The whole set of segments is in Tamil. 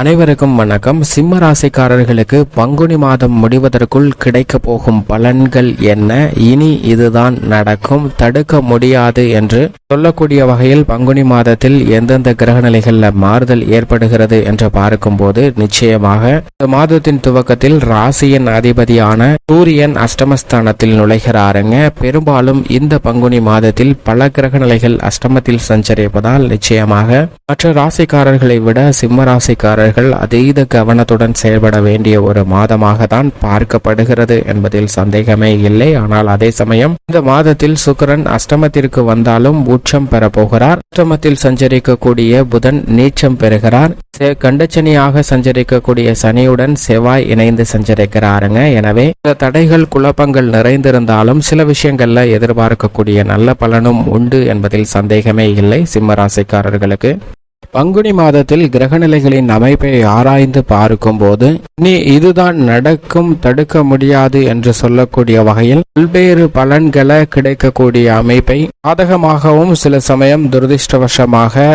அனைவருக்கும் வணக்கம். சிம்ம ராசிக்காரர்களுக்கு பங்குனி மாதம் முடிவதற்குள் கிடைக்க போகும் பலன்கள் என்ன? இனி இதுதான் நடக்கும். தடுக்க முடியாது என்று சொல்லக்கூடிய வகையில் பங்குனி மாதத்தில் எந்தெந்த கிரக நிலைகளில் மாறுதல் ஏற்படுகிறது என்று பார்க்கும்போது நிச்சயமாக இந்த மாதத்தின் துவக்கத்தில் ராசியின் அதிபதியான சூரியன் அஷ்டமஸ்தானத்தில் நுழைகிறாருங்க. பெரும்பாலும் இந்த பங்குனி மாதத்தில் பல கிரக நிலைகள் அஷ்டமத்தில் சஞ்சரிப்பதால் நிச்சயமாக மற்ற ராசிக்காரர்களை விட சிம்ம அவர்கள் அதீத கவனத்துடன் செயல்பட வேண்டிய ஒரு மாதமாக தான் பார்க்கப்படுகிறது என்பதில் சந்தேகமே இல்லை. ஆனால் அதே சமயம் இந்த மாதத்தில் சுக்கிரன் அஷ்டமத்திற்கு வந்தாலும் உச்சம் பெற போகிறார். அஷ்டமத்தில் சஞ்சரிக்கக்கூடிய புதன் நீச்சம் பெறுகிறார். கண்டச்சனியாக சஞ்சரிக்கக்கூடிய சனியுடன் செவ்வாய் இணைந்து சஞ்சரிக்கிறாருங்க. எனவே இந்த தடைகள் குழப்பங்கள் நிறைந்திருந்தாலும் சில விஷயங்கள்ல எதிர்பார்க்கக்கூடிய நல்ல பலனும் உண்டு என்பதில் சந்தேகமே இல்லை. சிம்ம ராசிக்காரர்களுக்கு பங்குனி மாதத்தில் கிரகநிலைகளின் அமைப்பை ஆராய்ந்து பார்க்கும்போது நீ இதுதான் நடக்கும் தடுக்க முடியாது என்று சொல்லக்கூடிய வகையில் பல்வேறு பலன்களை கிடைக்கக்கூடிய அமைப்பை சாதகமாகவும் சில சமயம் துரதிர்ஷ்டவசமாக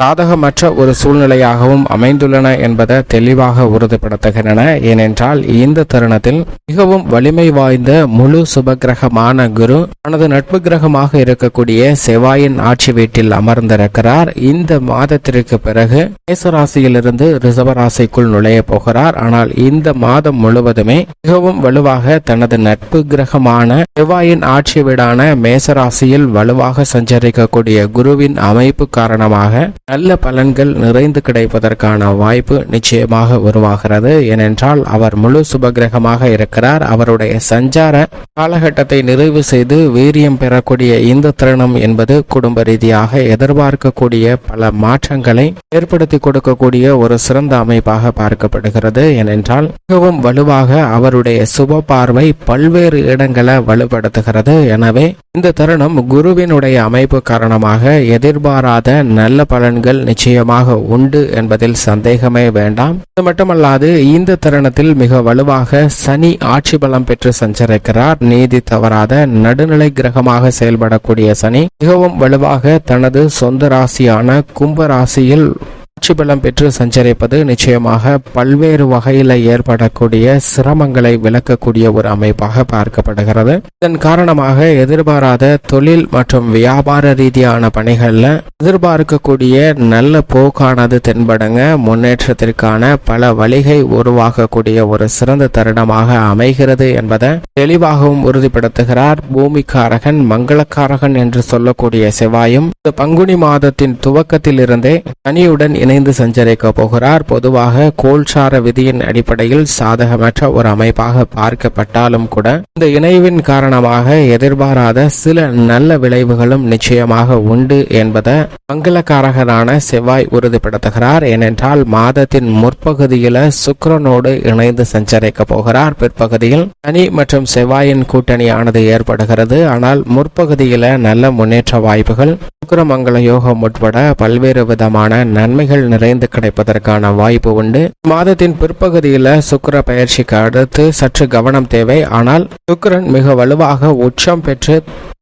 சாதகமற்ற ஒரு சூழ்நிலையாகவும் அமைந்துள்ளன என்பதை தெளிவாக உறுதிப்படுத்துகின்றன. ஏனென்றால் இந்த தருணத்தில் மிகவும் வலிமை வாய்ந்த முழு சுபகிரகமான குரு தனது நட்பு கிரகமாக இருக்கக்கூடிய செவ்வாயின் ஆட்சி வீட்டில் அமர்ந்திருக்கிறார். இந்த மாதத்திற்கு பிறகு மேசராசியிலிருந்து ரிசவராசிக்குள் நுழைய போகிறார். ஆனால் இந்த மாதம் முழுவதுமே மிகவும் வலுவாக தனது நட்பு கிரகமான செவ்வாயின் ஆட்சி வீடான மேசராசியில் வலுவாக சஞ்சரிக்கக்கூடிய குருவின் அமைப்பு காரணமாக நல்ல பலன்கள் நிறைந்து கிடைப்பதற்கான வாய்ப்பு நிச்சயமாக உருவாகிறது. ஏனென்றால் அவர் முழு சுபகிரகமாக இருக்கிறார். அவருடைய சஞ்சார காலகட்டத்தை நிறைவு செய்து வீரியம் பெறக்கூடிய இந்த தருணம் என்பது குடும்ப ரீதியாக எதிர்பார்க்கக்கூடிய பல மாற்றங்களை ஏற்படுத்தி கொடுக்கக்கூடிய ஒரு சிறந்த அமைப்பாக பார்க்கப்படுகிறது. ஏனென்றால் மிகவும் வலுவாக அவருடைய சுப பார்வை பல்வேறு இடங்களை வலுப்படுத்துகிறது. எனவே இந்த தருணம் குருவினுடைய அமைப்பு காரணமாக எதிர்பாராத நல்ல பலன்கள் நிச்சயமாக உண்டு என்பதில் சந்தேகமே வேண்டாம். இது மட்டுமல்லாது இந்த தருணத்தில் மிக வலுவாக சனி ஆட்சி பலம் பெற்று சஞ்சரிக்கிறார். நீதி தவறாத நடுநிலை கிரகமாக செயல்படக்கூடிய சனி மிகவும் வலுவாக தனது சொந்த ராசியான கும்ப ராசியில் ஆட்சி பலம் பெற்று சஞ்சரிப்பது நிச்சயமாக பல்வேறு வகையில் ஏற்படக்கூடிய சிரமங்களை விளக்கக்கூடிய ஒரு அமைப்பாக பார்க்கப்படுகிறது. இதன் காரணமாக எதிர்பாராத தொழில் மற்றும் வியாபார ரீதியான பணிகள்ல எதிர்பார்க்கக்கூடிய நல்ல போக்கானது தென்படுங்க முன்னேற்றத்திற்கான பல வழிகை உருவாகக்கூடிய ஒரு சிறந்த தருணமாக அமைகிறது என்பதை தெளிவாகவும் உறுதிப்படுத்துகிறார் பூமிக்காரகன் மங்களக்காரகன் என்று சொல்லக்கூடிய செவ்வாயும். பங்குனி மாதத்தின் துவக்கத்தில் இருந்தே சனியுடன் இணைந்து சஞ்சரிக்க போகிறார். பொதுவாக கோல்சார விதியின் அடிப்படையில் சாதகமற்ற ஒரு அமைப்பாக பார்க்கப்பட்டாலும் கூட இந்த இணைவின் காரணமாக எதிர்பாராத சில நல்ல விளைவுகளும் நிச்சயமாக உண்டு என்பதை மங்களக்காரகரான செவ்வாய் உறுதிப்படுத்துகிறார். ஏனென்றால் மாதத்தின் முற்பகுதியில சுக்கரனோடு இணைந்து சஞ்சரிக்க போகிறார். பிற்பகுதியில் சனி மற்றும் செவ்வாயின் கூட்டணியானது ஏற்படுகிறது. ஆனால் முற்பகுதியில நல்ல முன்னேற்ற வாய்ப்புகள் சுக்கிரமங்கல யோகம் உட்பட பல்வேறு விதமான நன்மைகள் நிறைந்து கிடைப்பதற்கான வாய்ப்பு உண்டு. மாதத்தின் பிற்பகுதியில சுக்கர பயிற்சிக்கு அடுத்து சற்று கவனம் தேவை. ஆனால் சுக்கிரன் மிக வலுவாக உச்சம் பெற்று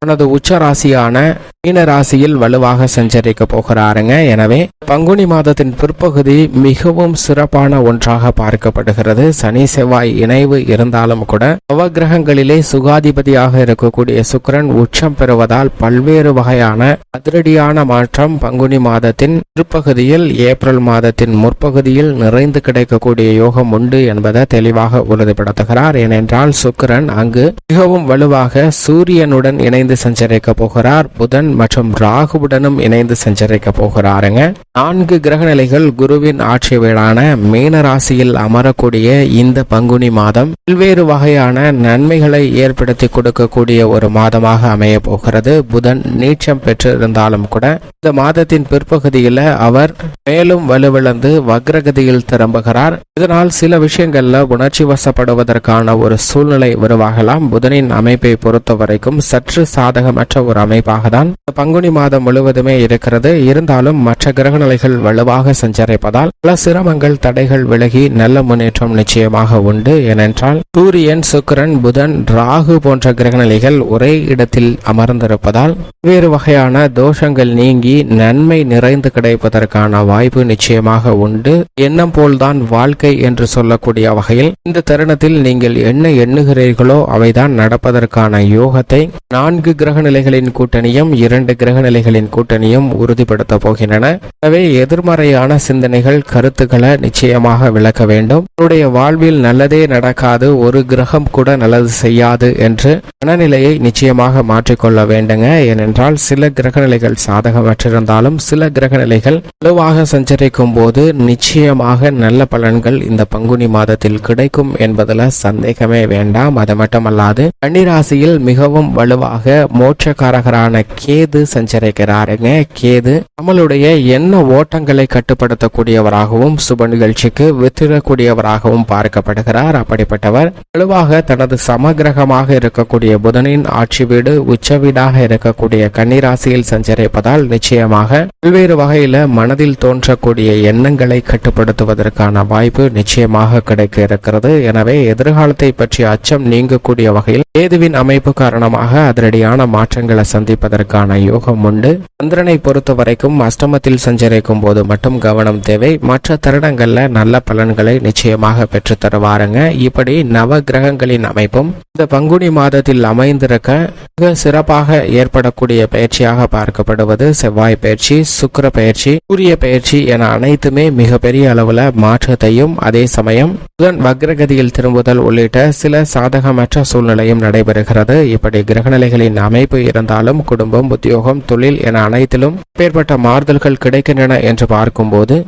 தனது உச்ச ராசியான மீன ராசியில் வலுவாக சஞ்சரிக்க போகிறாருங்க. எனவே பங்குனி மாதத்தின் பிற்பகுதி மிகவும் சிறப்பான ஒன்றாக பார்க்கப்படுகிறது. சனி செவ்வாய் இணைவு இருந்தாலும் கூட நவகிரகங்களிலே சுகாதிபதியாக இருக்கக்கூடிய சுக்கிரன் உச்சம் பெறுவதால் பல்வேறு வகையான அதிரடியான மாற்றம் பங்குனி மாதத்தின் பிற்பகுதியில் ஏப்ரல் மாதத்தின் முற்பகுதியில் நிறைந்து கிடைக்கக்கூடிய யோகம் உண்டு என்பதை தெளிவாக உறுதிப்படுத்துகிறார். ஏனென்றால் சுக்கிரன் அங்கு மிகவும் வலுவாக சூரியனுடன் இணைந்து இணைந்து சஞ்சரிக்க போகிறார். புதன் மற்றும் ராகுவுடனும் இணைந்து சஞ்சரிக்க போகிறாருங்க. நான்கு கிரக நிலைகள் குருவின் ஆட்சி வீடான மீன ராசியில் அமரக்கூடிய இந்த பங்குனி மாதம் பல்வேறு வகையான நன்மைகளை ஏற்படுத்தி கொடுக்கக்கூடிய ஒரு மாதமாக அமைய போகிறது. புதன் நீச்சம் பெற்றிருந்தாலும் கூட இந்த மாதத்தின் பிற்பகுதியில அவர் மேலும் வலுவிழந்து வக்ரகதியில் திரும்புகிறார். இதனால் சில விஷயங்கள்ல உணர்ச்சி வசப்படுவதற்கான ஒரு சூழ்நிலை உருவாகலாம். புதனின் அமைப்பை பொறுத்த வரைக்கும் சற்று சாதகமற்ற ஒரு அமைப்பாக தான் பங்குனி மாதம் முழுவதுமே இருக்கிறது. இருந்தாலும் மற்ற கிரகநிலைகள் வலுவாக சஞ்சரிப்பதால் பல சிரமங்கள் தடைகள் விலகி நல்ல முன்னேற்றம் நிச்சயமாக உண்டு. ஏனென்றால் சூரியன் சுக்கிரன் புதன் ராகு போன்ற கிரகநிலைகள் ஒரே இடத்தில் அமர்ந்திருப்பதால் வேறு வகையான தோஷங்கள் நீங்கி நன்மை நிறைந்து கிடைப்பதற்கான வாய்ப்பு நிச்சயமாக உண்டு. எண்ணம் போல்தான் வாழ்க்கை என்று சொல்லக்கூடிய வகையில் இந்த தருணத்தில் நீங்கள் என்ன எண்ணுகிறீர்களோ அவைதான் நடப்பதற்கான யோகத்தை நான்கு கிரக நிலைகளின் கூட்டணியும் இரண்டு கிரக நிலைகளின் கூட்டணியும் உறுதிப்படுத்த போகின்றன. எனவே எதிர்மறையான சிந்தனைகள் கருத்துக்களை நிச்சயமாக விளக்க வேண்டும். உன்னுடைய வாழ்வில் நல்லதே நடக்காது ஒரு கிரகம் கூட நல்லது செய்யாது என்று மனநிலையை நிச்சயமாக மாற்றிக்கொள்ள வேண்டுங்க. ஏனென்றால் சில கிரகநிலைகள் சாதகமற்றிருந்தாலும் சில கிரகநிலைகள் வலுவாக சஞ்சரிக்கும் போது நிச்சயமாக நல்ல பலன்கள் இந்த பங்குனி மாதத்தில் கிடைக்கும் என்பதுல சந்தேகமே வேண்டாம். அது மட்டுமல்லாது கன்னிராசியில் மிகவும் வலுவாக மோட்சக்காரகரான கேது சஞ்சரிக்கிறாருங்க கேது நம்மளுடைய எண்ண ஓட்டங்களை கட்டுப்படுத்தக்கூடியவராகவும் சுப நிகழ்ச்சிக்கு வித்திடக்கூடியவராகவும் பார்க்கப்படுகிறார். அப்படிப்பட்டவர் வலுவாக தனது சமகிரகமாக இருக்கக்கூடிய புதனின் ஆட்சி வீடு உச்ச வீடாக இருக்கக்கூடிய கன்னிராசியில் சஞ்சரிப்பதால் நிச்சயமாக பல்வேறு வகையில மனதில் தோன்றக்கூடிய எண்ணங்களை கட்டுப்படுத்துவதற்கான வாய்ப்பு நிச்சயமாக கிடைக்க இருக்கிறது எனவே எதிர்காலத்தை பற்றிய அச்சம் நீங்கக்கூடிய வகையில் கேதுவின் அமைப்பு காரணமாக அதிரடி அதிரடியான மாற்றங்களை சந்திப்பதற்கான யோகம் உண்டு. சந்திரனை பொறுத்த வரைக்கும் அஷ்டமத்தில் சஞ்சரிக்கும் போது மட்டும் கவனம் தேவை. மற்ற தருணங்கள்ல நல்ல பலன்களை நிச்சயமாக பெற்று தருவாருங்க. இப்படி நவ கிரகங்களின் அமைப்பும் இந்த பங்குனி மாதத்தில் அமைந்திருக்க மிக சிறப்பாக ஏற்படக்கூடிய பயிற்சியாக பார்க்கப்படுவது செவ்வாய் பயிற்சி சுக்கிர பயிற்சி சூரிய பயிற்சி என அனைத்துமே மிகப்பெரிய அளவுல மாற்றத்தையும் அதே சமயம் புதன் வக்ரகதியில் திரும்புதல் உள்ளிட்ட சில சாதகமற்ற சூழ்நிலையும் நடைபெறுகிறது. இப்படி கிரகநிலைகளின் அமைப்பு இருந்தாலும் குடும்பம் உத்தியோகம் தொழில் என அனைத்திலும் பேர்பட்ட மாறுதல்கள் கிடைக்கின்றன என்று பார்க்கும்போது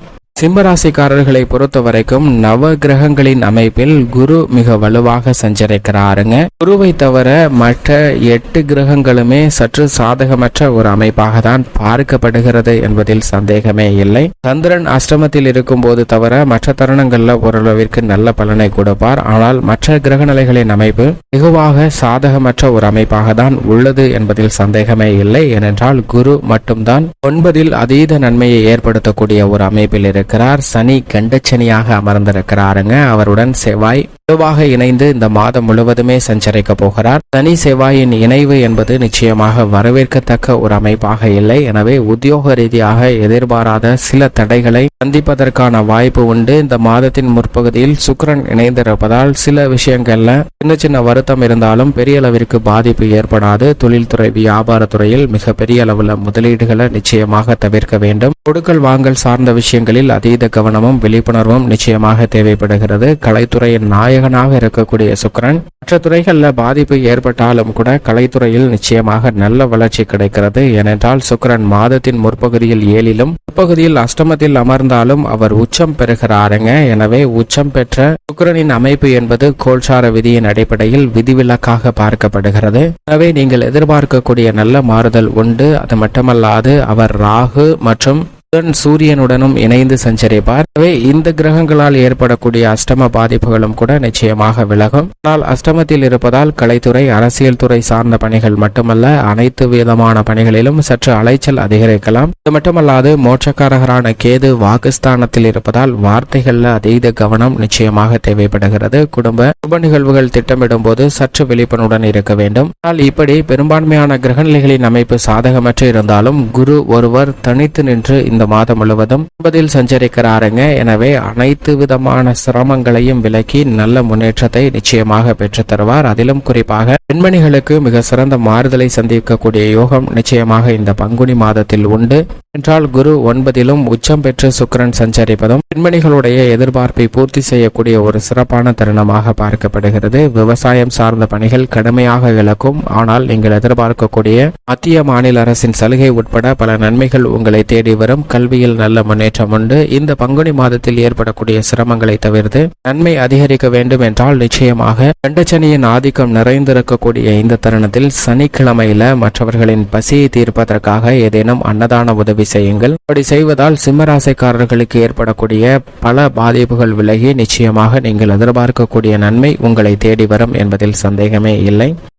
சிம்மராசிக்காரர்களை பொறுத்த வரைக்கும் நவ கிரகங்களின் அமைப்பில் குரு மிக வலுவாக சஞ்சரிக்கிறாருங்க. குருவை தவிர மற்ற எட்டு கிரகங்களுமே சற்று சாதகமற்ற ஒரு அமைப்பாக தான் பார்க்கப்படுகிறது என்பதில் சந்தேகமே இல்லை. சந்திரன் அஷ்டமத்தில் இருக்கும் போது தவிர மற்ற தருணங்கள்ல ஓரளவிற்கு நல்ல பலனை கொடுப்பார். ஆனால் மற்ற கிரக நிலைகளின் அமைப்பு வெகுவாக சாதகமற்ற ஒரு அமைப்பாக தான் உள்ளது என்பதில் சந்தேகமே இல்லை. ஏனென்றால் குரு மட்டும்தான் ஒன்பதில் அதீத நன்மையை ஏற்படுத்தக்கூடிய ஒரு அமைப்பில் இருக்கு இருக்கிறார் சனி கண்டச்சனியாக அமர்ந்திருக்கிறாருங்க. அவருடன் செவ்வாய் குழுவாக இணைந்து இந்த மாதம் முழுவதுமே சஞ்சரிக்க போகிறார். சனி செவ்வாயின் இணைவு என்பது நிச்சயமாக வரவேற்கத்தக்க ஒரு அமைப்பாக இல்லை. எனவே உத்தியோக ரீதியாக எதிர்பாராத சில தடைகளை சந்திப்பதற்கான வாய்ப்பு உண்டு. இந்த மாதத்தின் முற்பகுதியில் சுக்கிரன் இணைந்திருப்பதால் சில விஷயங்கள்ல சின்ன சின்ன வருத்தம் இருந்தாலும் பெரிய அளவிற்கு பாதிப்பு ஏற்படாது. தொழில்துறை வியாபாரத்துறையில் மிக பெரிய அளவுல முதலீடுகளை நிச்சயமாக தவிர்க்க வேண்டும். கொடுக்கல் வாங்கல் சார்ந்த விஷயங்களில் அதீத கவனமும் விழிப்புணர்வும் நிச்சயமாக தேவைப்படுகிறது. கலைத்துறையின் நாயகனாக இருக்கக்கூடிய சுக்கரன் மற்ற துறைகளில் பாதிப்பு ஏற்பட்டாலும் கூட கலைத்துறையில் நிச்சயமாக நல்ல வளர்ச்சி கிடைக்கிறது. ஏனென்றால் சுக்கரன் மாதத்தின் முற்பகுதியில் ஏழிலும் முற்பகுதியில் அஷ்டமத்தில் அமர்ந்தாலும் அவர் உச்சம் பெறுகிறாருங்க. எனவே உச்சம் பெற்ற சுக்கரனின் அமைப்பு என்பது கோல்சார விதியின் அடிப்படையில் விதிவிலக்காக பார்க்கப்படுகிறது. எனவே நீங்கள் எதிர்பார்க்கக்கூடிய நல்ல மாறுதல் உண்டு. அது மட்டுமல்லாது அவர் ராகு மற்றும் புதன் சூரியனுடனும் இணைந்து சஞ்சரிப்பார். எனவே இந்த கிரகங்களால் ஏற்படக்கூடிய அஷ்டம பாதிப்புகளும் கூட நிச்சயமாக விலகும். ஆனால் அஷ்டமத்தில் இருப்பதால் கலைத்துறை அரசியல் துறை சார்ந்த பணிகள் மட்டுமல்ல அனைத்து விதமான பணிகளிலும் சற்று அலைச்சல் அதிகரிக்கலாம். இது மட்டுமல்லாது மோட்சக்காரகரான கேது வாக்குஸ்தானத்தில் இருப்பதால் வார்த்தைகள்ல அதீத கவனம் நிச்சயமாக தேவைப்படுகிறது. குடும்ப சுப நிகழ்வுகள் திட்டமிடும் போது சற்று விழிப்புணர்வுடன் இருக்க வேண்டும். ஆனால் இப்படி பெரும்பான்மையான கிரகநிலைகளின் அமைப்பு சாதகமற்று இருந்தாலும் குரு ஒருவர் தனித்து நின்று இந்த மாதம் முழுவதும் ஒன்பதில் சஞ்சரிக்கிறாருங்க. எனவே அனைத்து விதமான சிரமங்களையும் விலக்கி நல்ல முன்னேற்றத்தை நிச்சயமாக பெற்றுத் தருவார். அதிலும் குறிப்பாக பெண்மணிகளுக்கு மிக சிறந்த மாறுதலை சந்திக்கக்கூடிய யோகம் நிச்சயமாக இந்த பங்குனி மாதத்தில் உண்டு. என்றால் குரு ஒன்பதிலும் உச்சம் பெற்று சுக்கிரன் சஞ்சரிப்பதும் பெண்மணிகளுடைய எதிர்பார்ப்பை பூர்த்தி செய்யக்கூடிய ஒரு சிறப்பான தருணமாக பார்க்கப்படுகிறது. விவசாயம் சார்ந்த பணிகள் கடுமையாக இழக்கும். ஆனால் நீங்கள் எதிர்பார்க்கக்கூடிய மத்திய மாநில அரசின் சலுகை உட்பட பல நன்மைகள் உங்களை தேடி வரும். கல்வியில் நல்ல முன்னேற்றம் உண்டு. இந்த பங்குனி மாதத்தில் ஏற்படக்கூடிய சிரமங்களை தவிர்த்து நன்மை அதிகரிக்க வேண்டும் என்றால் நிச்சயமாக கண்டச்சனியின் ஆதிக்கம் நிறைந்திருக்கக்கூடிய இந்த தருணத்தில் சனிக்கிழமையில மற்றவர்களின் பசியை தீர்ப்பதற்காக ஏதேனும் அன்னதான உதவி செய்யுங்கள். அப்படி செய்வதால் சிம்மராசைக்காரர்களுக்கு ஏற்படக்கூடிய பல பாதிப்புகள் விலகி நிச்சயமாக நீங்கள் எதிர்பார்க்கக்கூடிய நன்மை உங்களை தேடி வரும் என்பதில் சந்தேகமே இல்லை.